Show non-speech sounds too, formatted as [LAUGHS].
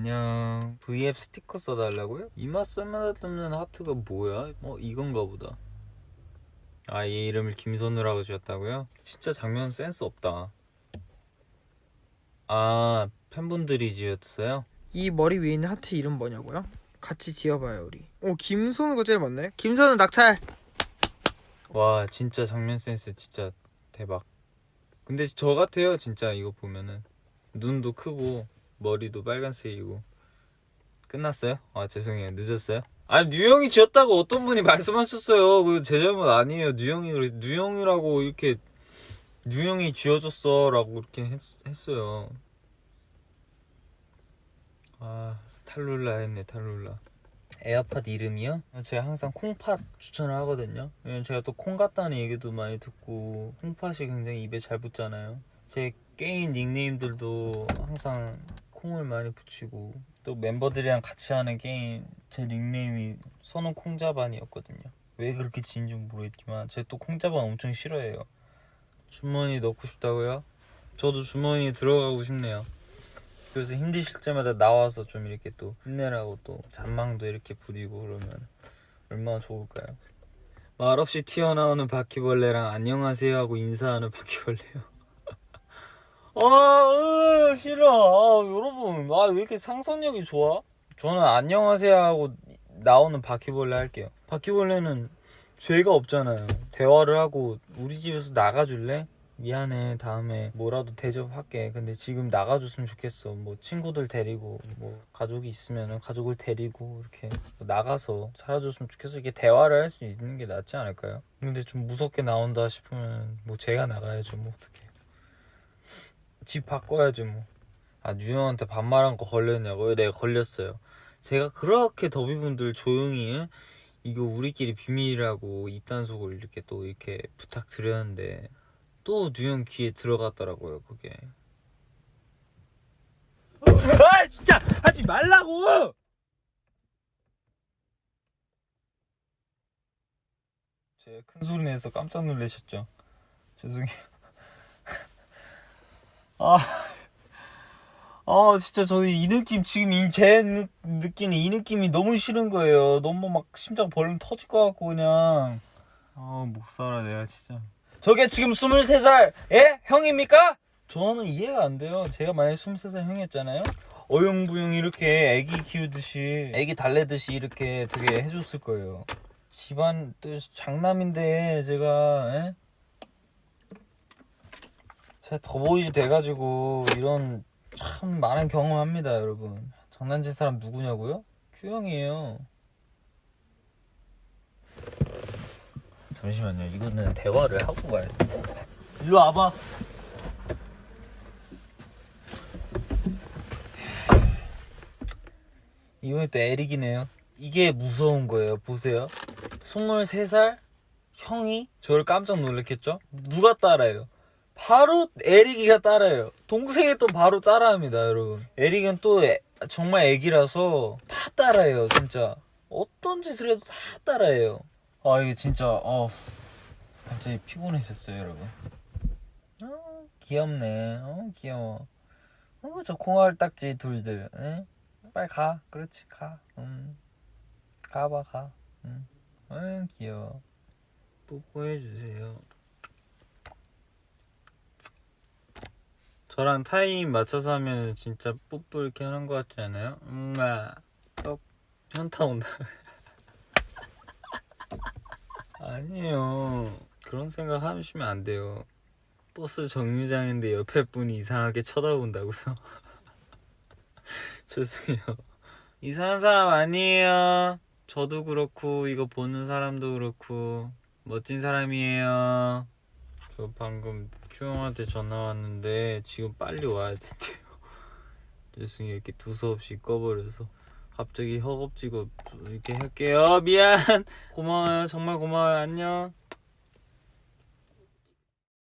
안녕. V앱 스티커 써달라고요? 이마 쓸만없는 하트가 뭐야? 어 이건가 보다. 아 얘 이름을 김선우라고 지었다고요? 진짜 장면 센스 없다. 아 팬분들이 지었어요? 이 머리 위에 있는 하트 이름 뭐냐고요? 같이 지어봐요 우리. 오 김선우가 제일 많네. 김선우 낙찰. 와 진짜 장면 센스 진짜 대박. 근데 저 같아요 진짜 이거 보면은 눈도 크고 머리도 빨간색이고 끝났어요? 아 죄송해요 늦었어요? 아니 뉴형이 지었다고 어떤 분이 말씀하셨어요 그 제 잘못 아니에요 뉴형이 뉴형이라고 이렇게 뉴형이 지어줬어 라고 이렇게 했, 했어요 아 탈룰라 했네 탈룰라 에어팟 이름이요? 제가 항상 콩팥 추천을 하거든요. 왜냐면 제가 또 콩 같다는 얘기도 많이 듣고 콩팥이 굉장히 입에 잘 붙잖아요. 제 게임 닉네임들도 항상 콩을 많이 붙이고 또 멤버들이랑 같이 하는 게임 제 닉네임이 선우 콩자반이었거든요. 왜 그렇게 지은 지 모르겠지만 제가 또 콩자반 엄청 싫어해요. 주머니 넣고 싶다고요? 저도 주머니에 들어가고 싶네요. 그래서 힘드실 때마다 나와서 좀 이렇게 또 힘내라고 또 잔망도 이렇게 부리고 그러면 얼마나 좋을까요? 말없이 튀어나오는 바퀴벌레랑 안녕하세요 하고 인사하는 바퀴벌레요. 아, 으, 싫어. 아, 여러분, 아, 왜 이렇게 상상력이 좋아? 저는 안녕하세요 하고 나오는 바퀴벌레 할게요. 바퀴벌레는 죄가 없잖아요. 대화를 하고 우리 집에서 나가줄래? 미안해 다음에 뭐라도 대접할게 근데 지금 나가줬으면 좋겠어 뭐 친구들 데리고 뭐 가족이 있으면 가족을 데리고 이렇게 나가서 살아줬으면 좋겠어 이게 대화를 할 수 있는 게 낫지 않을까요? 근데 좀 무섭게 나온다 싶으면 뭐 제가 나가야죠 뭐 어떡해 집 바꿔야죠 뭐아 유형한테 반말한 거 걸렸냐고요? 네 걸렸어요? 제가 그렇게 더비분들 조용히 예? 이거 우리끼리 비밀이라고 입단속을 이렇게 또 이렇게 부탁드렸는데 또 뉴형 귀에 들어갔더라고요 그게. 아 진짜! 하지 말라고! 제가 큰 소리 내서 깜짝 놀라셨죠? 죄송해요 아, 아 진짜 저는 이 느낌 지금 이 제 느끼는 이 느낌이 너무 싫은 거예요 너무 막 심장 벌림 터질 것 같고 그냥 아 못 살아 내가 진짜 저게 지금 23살 예? 형입니까? 저는 이해가 안 돼요. 제가 만약에 23살 형이었잖아요. 어영부영 이렇게 애기 키우듯이 애기 달래듯이 이렇게 되게 해줬을 거예요. 집안 또 장남인데 제가 예? 더보이즈 돼가지고 이런 참 많은 경험합니다 여러분. 장난친 사람 누구냐고요? 규형이에요. 잠시만요. 이거는 대화를 하고 가야 돼. 일로 와봐. 이번에 또 에릭이네요. 이게 무서운 거예요. 보세요. 23살 형이 저를 깜짝 놀랐겠죠? 누가 따라해요? 바로 에릭이가 따라해요. 동생이 또 바로 따라합니다, 여러분. 에릭은 또 애- 정말 애기라서 다 따라해요, 진짜. 어떤 짓을 해도 다 따라해요. 아 이게 진짜 어 갑자기 피곤해졌어요 여러분 어 귀엽네 어 귀여워 어저 콩알딱지 둘들 에? 빨리 가 그렇지 가 음. 가봐 가 음. 어 귀여워 뽀뽀해 주세요 저랑 타임 맞춰서 하면 진짜 뽀뽀 이렇게 하는 것 같지 않아요? 음아 떡 현타 온다 [LAUGHS] 아니에요. 그런 생각 하시면 안 돼요. 버스 정류장인데 옆에 분이 이상하게 쳐다본다고요? [LAUGHS] 죄송해요. 이상한 사람 아니에요. 저도 그렇고 이거 보는 사람도 그렇고 멋진 사람이에요. 저 방금 큐형한테 전화 왔는데 지금 빨리 와야 된대요. [LAUGHS] 죄송해요. 이렇게 두서없이 꺼버려서. 갑자기 허겁지겁 이렇게 할게요. 미안. 고마워요. 정말 고마워요. 안녕.